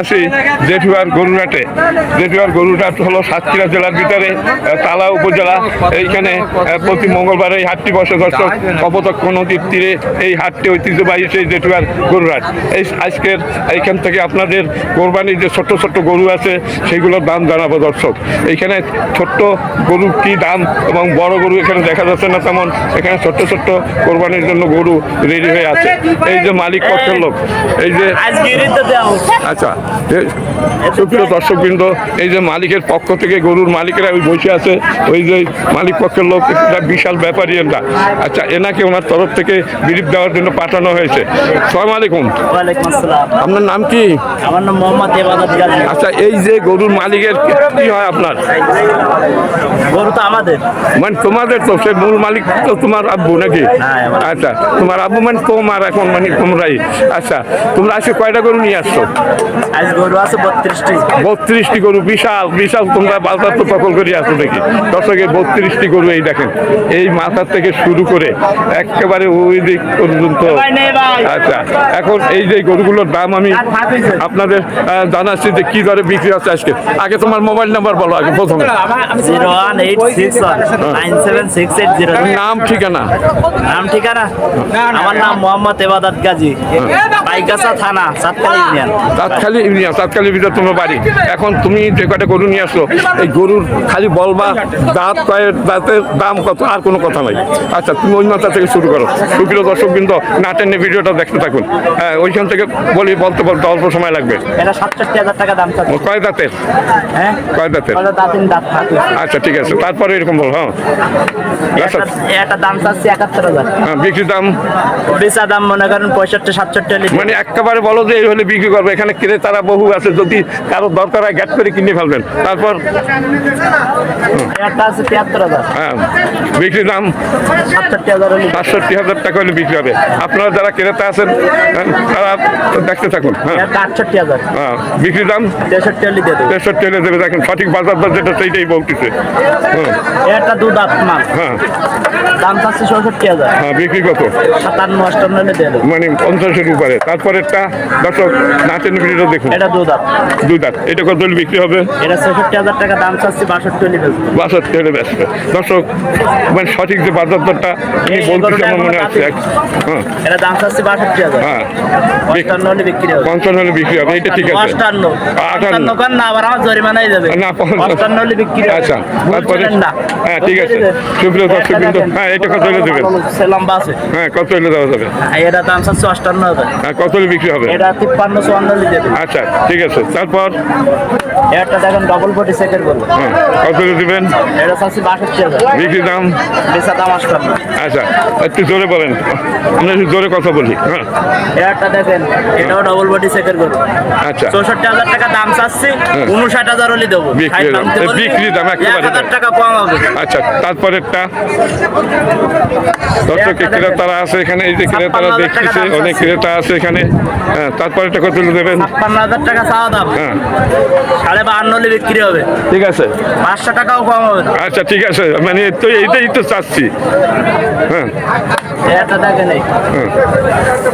আছি জেঠুয়ার গরুরাটে জেঠুয়ার গরুরাট হলো সাতক্ষীরা জেলার ভিতরে তালা উপজেলা। এইখানে প্রতি মঙ্গলবার এই হাটটি বসে। দর্শক কপতক্ষ নদীর তীরে এই হাটটি ঐতিহ্যবাহী সেই জেঠুয়ার গরুরাট এই আজকের এইখান থেকে আপনাদের কোরবানির যে ছোট্ট ছোট্ট গরু আছে সেগুলোর দাম জানাব দর্শক। এইখানে ছোট্ট গরু কি দাম এবং বড় গরু এখানে দেখা যাচ্ছে না তেমন। এখানে ছোট্ট ছোট্ট কোরবানির জন্য গরু রেডি হয়ে আছে। এই যে মালিক পক্ষের লোক এই যে আচ্ছা। সুপ্রিয় দর্শকবৃন্দ এই যে মালিকের পক্ষ থেকে গরুর মালিকেরা ওই বসে আছে ওই যে মালিক পক্ষের লোক একটা বিশাল ব্যাপারী এরা আচ্ছা এনাকে ওনার তরফ থেকে বিরিপ দেওয়ার জন্য পাঠানো হয়েছে। সালাম আলাইকুম। আপনার নাম কি? আমার নাম মোহাম্মদ আচ্ছা এই যে গরুর মালিকের কি হয় আপনার? গরু তো আমাদের। মানে তোমাদের তো সে মূল মালিক তো তোমার আব্বু নাকি? হ্যাঁ। আচ্ছা তোমার আব্বু মানে তোমার এখন মানে তোমরাই। আচ্ছা তোমরা আজকে কয়টা গরু নিয়ে আসছো? আজ গরু আছে বত্রিশটি। বত্রিশটি গরু বিশাল বিশাল তোমরা বাজার তো দখল করে আসো দেখি। দর্শকের বত্রিশটি গরু এই দেখেন। এই মাথার থেকে শুরু করে একেবারে ওই দিক পর্যন্ত। আচ্ছা এখন এই যে গরুগুলোর দাম আমি আপনাদের জানাচ্ছি যে কি দরে বিক্রি আছে আজকে। আগে তোমার মোবাইল নাম্বার বলো আগে প্রথমে। নাম ঠিকানা? নাম ঠিকানা? আমার নাম মোহাম্মদ এবাদত গাজী। বাইগাছা থানা সাতকালি ইউনিয়ন। তাৎখালি ইউনিয়ন তাৎখালি ভিতরে তোমার বাড়ি। এখন তুমি যে কটা গরু নিয়ে আসলো এই গরুর খালি বলবা দাঁত কয়ের দাঁতের দাম কত আর কোনো কথা নাই। আচ্ছা তুমি ওই মাথা থেকে শুরু করো। সুপ্রিয় দর্শকবৃন্দ নাটেন ভিডিওটা দেখতে থাকুন। হ্যাঁ ওইখান থেকে বলি বলতে বলতে অল্প সময় লাগবে। এটা সাতষট্টি হাজার টাকা দাম কয় দাঁতের? হ্যাঁ? কয় দাঁতের? আচ্ছা ঠিক আছে। তারপরে এরকম বল হ্যাঁ। আচ্ছা। এটা- এটা দাম চাচ্ছি একাত্তর হাজার। হ্যাঁ, বিক্রির দাম? বেচা দাম মনে করেন পঁয়ষট্টি সাতষট্টি হলে মানে একেবারে বলো যে এই হলে বিক্রি করবে। এখানে ক্রেতারা বহু আছে যদি কারও দরকার হয় গ্যাট করে কিনে ফেলবেন। তারপর হ্যাঁ বিক্রির দাম সাতষট্টি হাজার টাকা হলে বিক্রি হবে। আপনারা যারা ক্রেতা আছেন হ্যাঁ, তারা দেখতে থাকুন হ্যাঁ। হ্যাঁ বিক্রির দাম তেষট্টি হলে দেবো। দেখেন সঠিক বাজার দর যেটা সেইটাই বলতেছে। হ্যাঁ। একটা দুধ মাল। হ্যাঁ। দাম চাচ্ছে চৌষট্টি হাজার। হ্যাঁ বিক্রি কত? সাতান্ন অষ্টান্ন মানে পঞ্চাশের উপরে। তারপরেরটা দর্শক নাচের ভিডিওটা দেখুন। এটা দুধ আট দুই দাঁত। এটা কত বিক্রি হবে? এটা চৌষট্টি হাজার টাকা দাম চাচ্ছি বাষট্টি হলে বেচবো। বাষট্টি হলে ব্যস্ত দর্শক মানে সঠিক যে বাজার দরটা এই বলতেছে আমার মনে হচ্ছে এক- হ্যাঁ। এটা দাম চাচ্ছি বাষট্টি হাজার। হ্যাঁ। অষ্টান্ন হলে বিক্রি হবে। পঞ্চান্ন হলে বিক্রি হবে এটা ঠিক আছে। অষ্টান্ন অষ্টান্ন কর না আবার আমার জরিমানাই দেবে না পঞ্চান্ন। হলে বিক্রি হবে। আচ্ছা তারপরে হ্যাঁ ঠিক আছে। সুপ্রিয় দর্শক হ্যাঁ এটা কত হলে দেবেন? লম্বা আছে। হ্যাঁ কত হলে দেওয়া যাবে? এটা দাম চাচ্ছে অষ্টান্ন হাজার। হ্যাঁ কত বিক্রি হবে? এটা তিপ্পান্ন চুয়ান্ন আচ্ছা ঠিক আছে। তারপর? এটা দেখেন ডবল বডি করব হ্যাঁ কত দেবেন? এটা চাচ্ছি বাষট্টি হাজার। বিক্রি দাম? বেচা দাম অষ্টান্ন আচ্ছা একটু জোরে বলেন। আমরা একটু জোরে কথা বলি হ্যাঁ। এটা দেখেন এটাও ডবল বডি সেকেন্ড করব আচ্ছা। চৌষট্টি হাজার টাকা দাম চাচ্ছি উনষাট হাজার হলে দেবো। বিক্রি দাম। বিক্রি দাম একেবারে টাকা কম হবে। আচ্ছা তারপরেরটা? দর্শক ক্রেতারা আছে এখানে এই যে ক্রেতারা দেখতেছে অনেক ক্রেতা আছে এখানে। হ্যাঁ তারপরেরটা কত তুলে দেবেন। ছাপ্পান্ন হাজার টাকা চাওয়া দাম। হ্যাঁ। সাড়ে বাহান্ন হলে বিক্রি হবে। ঠিক আছে। পাঁচশো টাকাও কম হবে আচ্ছা ঠিক আছে। মানে তো এইটাই তো চাচ্ছি। হ্যাঁ। এটা দেখেন এই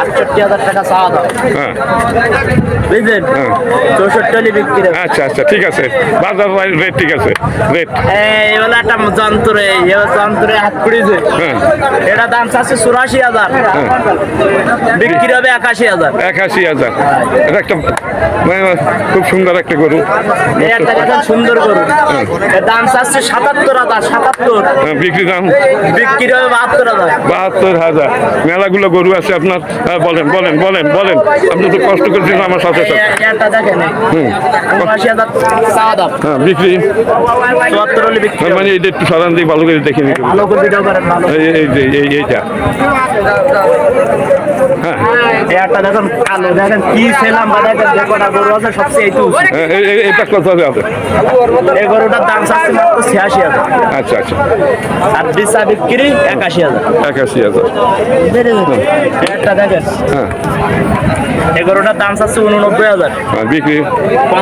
আটষট্টি হাজার টাকা চাওয়া দাম বুঝলেন। চৌষট্টি হলে বিক্রি আচ্ছা আচ্ছা ঠিক আছে। বাজার রেট ঠিক আছে। রেট এই একটা যন্ত্রে এই যন্ত্রে হাত পুড়িয়েছে। এটা দাম চাচ্ছে চুরাশি হাজার। বিক্রি হবে একাশি হাজার। একাশি হাজার। এটা একটা মানে খুব সুন্দর একটা গরু। সুন্দর গরু। এর দাম চাচ্ছে সাতাত্তর হাজার সাতাত্তর। হ্যাঁ, বিক্রি দাম বিক্রি হবে বাহাত্তর হাজার। বাহাত্তর হাজার। মেলাগুলো গরু আছে আপনার হ্যাঁ, বলেন বলেন বলেন বলেন। আপনি তো কষ্ট করছেন আমার সাথে সাথে হ্যাঁ বিক্রি। মানে এইটা একটু সাধারণ দিয়ে ভালো করে দেখে নিতে এই এইটা এই একটা দেখেন কালো দেখেন কি ছিলাম বা যে কটা গরু আছে সবচেয়ে এই- এই- এটা কত হবে আপনার? এই গরুটার দাম চাচ্ছে মাত্র ছিয়াশি হাজার। আচ্ছা আচ্ছা। আর বিক্রি একাশি হাজার। একাশি হাজার। একটা দেখেন। হ্যাঁ। এই গরুটার দাম চাচ্ছে উননব্বই হাজার। হ্যাঁ, বিক্রি।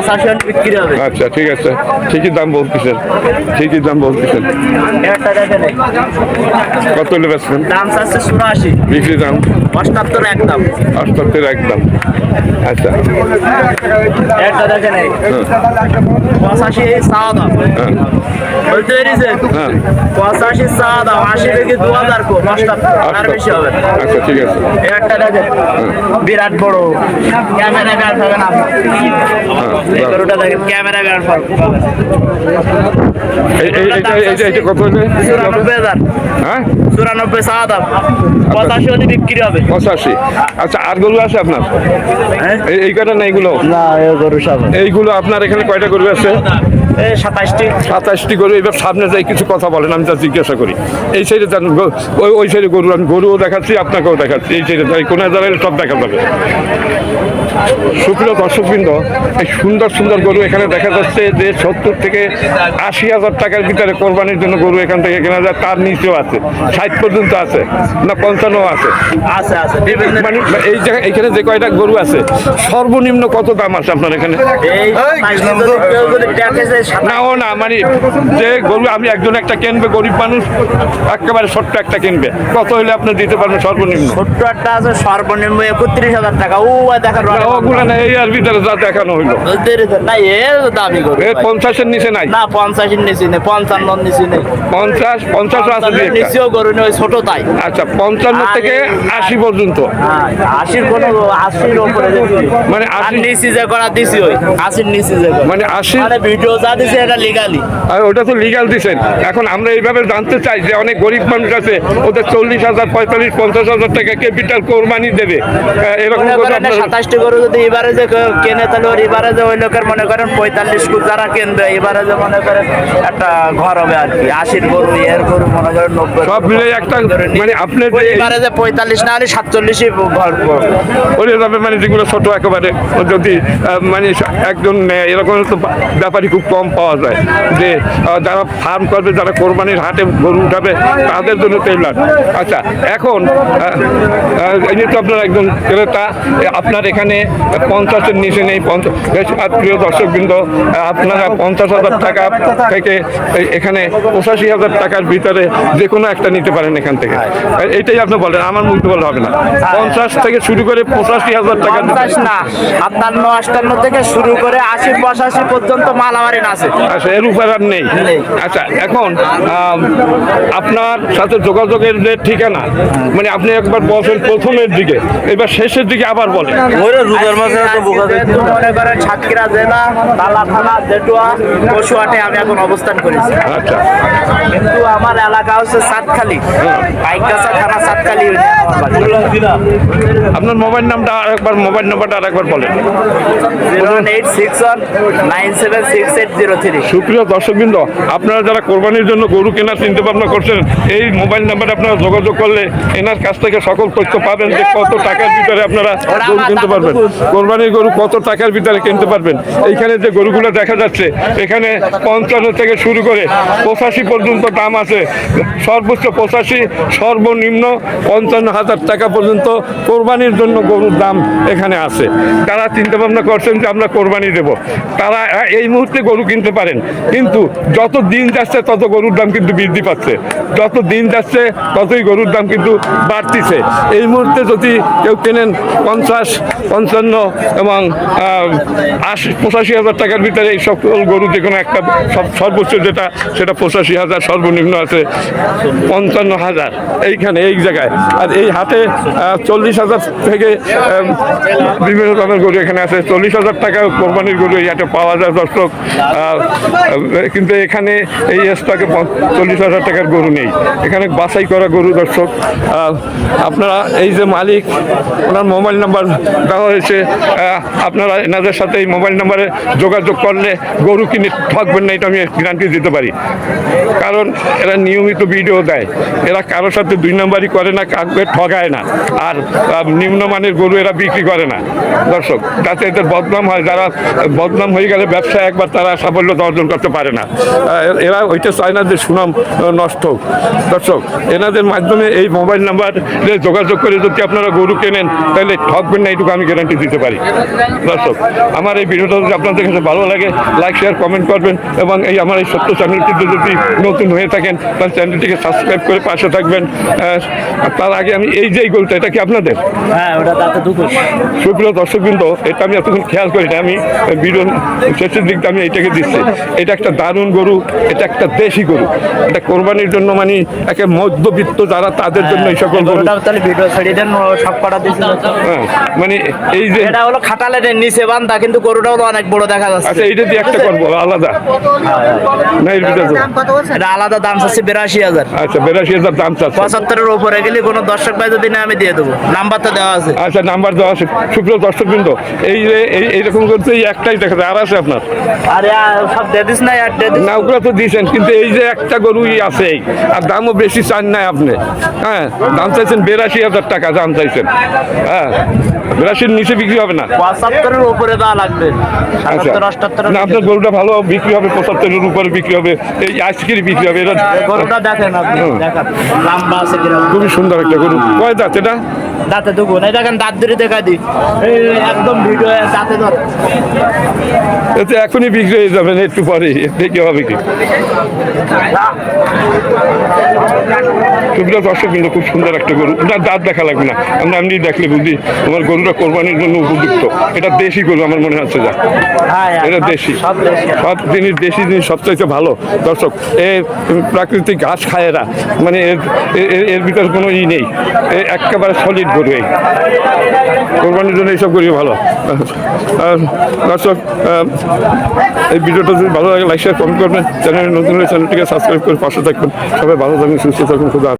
হাজার বিক্রি হবে। আচ্ছা ঠিক আছে। ঠিকই দাম বলতেছেন। ঠিকই দাম বলতেছেন। কত হলে বেচবেন? দাম চাচ্ছে চুরাশি। বিক্রি দাম। অষ্টাত্তর আস্তে একদম। আচ্ছা একটা দেখেন এই পঁচাশি দাম হ্যাঁ বলতে পেরেছেন হ্যাঁ পঁচাশি চাওয়া দাম আশি থেকে দু হাজার কো পাঁচটা আর আচ্ছা বেশি হবে আচ্ছা ঠিক আছে এই একটা দেখেন বিরাট বড় ক্যামেরা গার্ড হবে না এই গরুটা দেখেন ক্যামেরা গার্ড হবে এই এই এইটা এইটা এইটা কত হয়েছে চুরানব্বই হ্যাঁ দাম পঁচাশি হলে বিক্রি হবে পঁচাশি আচ্ছা আর গরু আছে আপনার হ্যাঁ এই এই কটা না এইগুলো? না গরু সব এইগুলো আপনার এখানে কয়টা গরু আছে? সাতাশটি। সাতাশটি গরু এবার সামনে যাই কিছু কথা বলেন আমি তা জিজ্ঞাসা করি। এই সাইডে যান ওই ওই সাইডে গরু আমি গরুও দেখাচ্ছি আপনাকেও দেখাচ্ছি। এই সাইডে যাই কোন জায়গায় সব দেখা যাবে। সুপ্রিয় দর্শকবৃন্দ এই সুন্দর সুন্দর গরু এখানে দেখা যাচ্ছে যে সত্তর থেকে আশি হাজার টাকার ভিতরে কোরবানির জন্য গরু এখান থেকে কেনা যায় তার নিচেও আছে। ষাট পর্যন্ত আছে না পঞ্চান্ন আছে? আছে আছে। মানে এই জায়গায় এখানে যে কয়টা গরু আছে সর্বনিম্ন কত দাম আছে আপনার এখানে? না ও না মানে যে গরু আমি একজন একটা কিনবে গরিব মানুষ একেবারে ছোট্ট একটা কিনবে। কত হলে আপনি দিতে পারবেন সর্বনিম্ন? ছোট্ট একটা আছে সর্বনিম্ন একত্রিশ হাজার টাকা। ও দেখার না, ওগুলো না এই আর ভিতরে যা দেখানো হইল। না এ দামি করবে এর পঞ্চাশের নিচে নাই? না পঞ্চাশের নিচে নেই পঞ্চান্ন নিচে নেই। পঞ্চাশ পঞ্চাশ আছে নিচেও গরু নেই ওই ছোট তাই। আচ্ছা পঞ্চান্ন থেকে আশি পর্যন্ত। হ্যাঁ আশির কোনো আশির উপরে মানে আশি নিচে যে করা দিছি ওই আশির নিচে যে মানে আশি মানে ভিডিও যা দিছে এটা লিগালি আর ওটা তো লিগাল দিছেন। এখন আমরা এইভাবে জানতে চাই যে অনেক গরিব মানুষ আছে ওদের চল্লিশ হাজার পঁয়তাল্লিশ পঞ্চাশ হাজার টাকা ক্যাপিটাল কোরবানি দেবে। এরকম সাতাশটি গরু যদি এবারে যে কেনে তাহলে ওর এবারে যে ওই লোকের মনে করেন পঁয়তাল্লিশ যারা কিনবে এবারে যে মনে করেন একটা ঘর হবে আর কি আশির গরু এর গরু মনে করেন নব্বই সব মিলে একটা মানে আপনার এবারে যে পঁয়তাল্লিশ না হলে সাতচল্লিশই ঘর। ওরে যাবে মানে যেগুলো ছোট একেবারে যদি মানে একজন এরকম তো ব্যাপারী খুব কম। পাওয়া যায় যে যারা ফার্ম করবে, যারা কোরবানির হাটে গরু উঠাবে, তাদের জন্য টেইলার আচ্ছা এখন এই তো আপনার একজন ক্রেতা, আপনার এখানে পঞ্চাশের নিচে নেই আর প্রিয় দর্শকবৃন্দ আপনারা পঞ্চাশ হাজার টাকা থেকে এখানে পঁচাশি হাজার টাকার ভিতরে যে কোনো একটা নিতে পারেন এখান থেকে। এ- এইটাই আপনি বলেন, আমার মুখ বলে হবে না। পঞ্চাশ থেকে শুরু করে পঁচাশি হাজার টাকা না সাতান্ন আটান্ন থেকে শুরু করে আশি পঁচাশি পর্যন্ত মাল মালামারি আছে। আচ্ছা এর উপর আর নেই। নেই। আচ্ছা এখন আপনার সাথে যোগাযোগের যে ঠিকানা মানে আপনি একবার বলছেন প্রথমের দিকে এবার শেষের দিকে আবার বলেন। মনে করেন সাতক্ষীরা জেলা তালা থানা জেটুয়া পশুহাটে আমি এখন অবস্থান করেছি। আচ্ছা। কিন্তু আমার এলাকা হচ্ছে সাতখালি। বাইকাসা থানা সাতখালি আপনার মোবাইল নামটা আর একবার মোবাইল নাম্বারটা আর একবার বলেন। Zero eight six one nine seven six eight zero three. সুপ্রিয় দর্শকবৃন্দ আপনারা যারা কোরবানির জন্য গরু কেনার চিন্তা ভাবনা করছেন এই মোবাইল নাম্বারে আপনারা যোগাযোগ করলে এনার কাছ থেকে সকল তথ্য পাবেন যে কত টাকার ভিতরে আপনারা গরু কিনতে পারবেন। কোরবানির গরু কত টাকার ভিতরে কিনতে পারবেন? এইখানে যে গরুগুলো দেখা যাচ্ছে এখানে পঞ্চান্ন থেকে শুরু করে পঁচাশি পর্যন্ত দাম আছে। সর্বোচ্চ পঁচাশি সর্বনিম্ন পঞ্চান্ন হাজার টাকা পর্যন্ত কোরবানির জন্য গরুর দাম এখানে আছে। তারা চিন্তা ভাবনা করছেন যে আমরা কোরবানি দেব। তারা এই মুহূর্তে গরু কিনতে পারেন। কিন্তু যত দিন যাচ্ছে, তত গরুর দাম কিন্তু বৃদ্ধি পাচ্ছে। যত দিন যাচ্ছে, ততই গরুর দাম কিন্তু বাড়তিছে। এই মুহূর্তে যদি কেউ কেনেন পঞ্চাশ, পঞ্চান্ন এবং আশি, পঁচাশি হাজার টাকার ভিতরে এই সকল গরু যে কোনো একটা সর্বোচ্চ যেটা, সেটা পঁচাশি হাজার সর্বনিম্ন আছে, পঞ্চান্ন হাজার এইখানে, এই জায়গায়। আর এই হাটে চল্লিশ হাজার থেকে বিভিন্ন ধরনের গরু এখানে আছে। চল্লিশ হাজার টাকা কোরবানির গরু এই হাটে পাওয়া যায়, দর্শক। কিন্তু এখানে এই স্টকে চল্লিশ হাজার টাকার গরু নেই। এখানে বাছাই করা গরু, দর্শক। আপনারা, এই যে মালিক, ওনার মোবাইল নাম্বার দেওয়া হয়েছে। আপনারা এনাদের সাথে এই মোবাইল নাম্বারে যোগাযোগ করলে গরু কিনে ঠকবেন না, এটা আমি গ্যারান্টি দিতে পারি। কারণ এরা নিয়মিত ভিডিও দেয়। এরা কারোর সাথে দুই নাম্বারই করে না, কাউকে ঠগায় না। আর নিম্নমানের গরু এরা বিক্রি করে না। দর্শক, যাতে এদের বদনাম হয়, যারা বদনাম হয়ে গেলে ব্যবসা একবার তারা সাফল্য অর্জন করতে পারে না। এরা ওইটা চায় না যে সুনাম নষ্ট হোক। দর্শক এনাদের মাধ্যমে এই মোবাইল নাম্বারে যোগাযোগ করে যদি আপনারা গরু কেনেন তাহলে ঠকবেন না এইটুকু আমি গ্যারান্টি দিতে পারি। দর্শক আমার এই ভিডিওটা যদি আপনাদের কাছে ভালো লাগে লাইক শেয়ার কমেন্ট করবেন এবং এই আমার এই সত্য চ্যানেলটিতে যদি নতুন হয়ে থাকেন তাহলে চ্যানেলটিকে সাবস্ক্রাইব করে পাশে থাকবেন। তার আগে আমি এই যে গরুটা এটা কি আপনাদের? হ্যাঁ সুপ্রিয় দর্শকবৃন্দ এটা আমি এতক্ষণ খেয়াল করি না আমি ভিডিও শেষের দিকটা আমি এইটাকে দিচ্ছি। এটা একটা দারুণ গরু এটা একটা দেশি গরু। এটা কোরবানির জন্য মানে একে মধ্যবিত্ত যারা তাদের জন্য এই সকল গরু। কটা দিয়েছিল হ্যাঁ মানে এই যে এটা হলো খাটালের নিচে বান্ধা কিন্তু গরুটা হলো অনেক বড় দেখা যাচ্ছে। আচ্ছা এইটা দিয়ে একটা করব আলাদা। না এটা আলাদা দাম চাচ্ছে বিরাশি হাজার। আচ্ছা বেরাশি হাজার দাম চাচ্ছে। পঁচাত্তরের উপরে গেলে কোনো দর্শক ভাই যদি না আমি দিয়ে দেবো। নাম্বার তো দেওয়া আছে। আচ্ছা নাম্বার দেওয়া আছে। সুপ্রিয় দর্শকবৃন্দ এই যে এই- এইরকম করতে একটাই দেখা যায় আর আছে আপনার? আর সব দিয়ে দিস না আর দিয়ে না ওগুলো তো দিয়েছেন কিন্তু এই যে একটা গরুই আছে আর দামও বেশি চান নাই আপনি। হ্যাঁ দাম চাইছেন বেরাশি হাজার টাকা দাম চাইছেন। হ্যাঁ বেরাশির নিচে বিক্রি হবে না। পঁচাত্তরের উপরে দেওয়া লাগবে। আচ্ছা। না আপনার গরুটা ভালো বিক্রি হবে পঁচাত্তরের উপরে বিক্রি হবে এই আজকেরই বিক্রি হবে এটা গরুটা দেখেন আপনি। দেখান লম্বা আছে খুবই সুন্দর একটা গরু। কয় দাঁত এটা? দাঁতে দেবো না দেখেন দাঁত ধরে দেখা দি এই একদম ভিডিও দাঁতে ধর। এতে এখনই বিক্রি হয়ে যাবেন একটু পরে দেখে হবে কি। দর্শক কিন্তু খুব সুন্দর একটা গরু। না দাঁত দেখা লাগবে না। আমরা এমনি দেখলে বুঝি তোমার গরুটা কোরবানির জন্য উপযুক্ত। এটা দেশি গরু আমার মনে হচ্ছে যা। হ্যাঁ এটা দেশি। সব জিনিস দেশি জিনিস সবচাইতে ভালো। দর্শক এ প্রাকৃতিক ঘাস খায় এরা। মানে এর এর ভিতরে কোনো ই নেই। একেবারে সলিড গরু এই কোরবানির জন্য এইসব করি ভালো। দর্শক এই ভিডিওটা যদি ভালো লাগে লাইক শেয়ার কমেন্ট করবেন। চ্যানেলে নতুন হলে চ্যানেলটিকে সাবস্ক্রাইব করে পাশে থাকবেন। সবাই ভালো থাকবেন, সুস্থ থাকুন হাফেজ।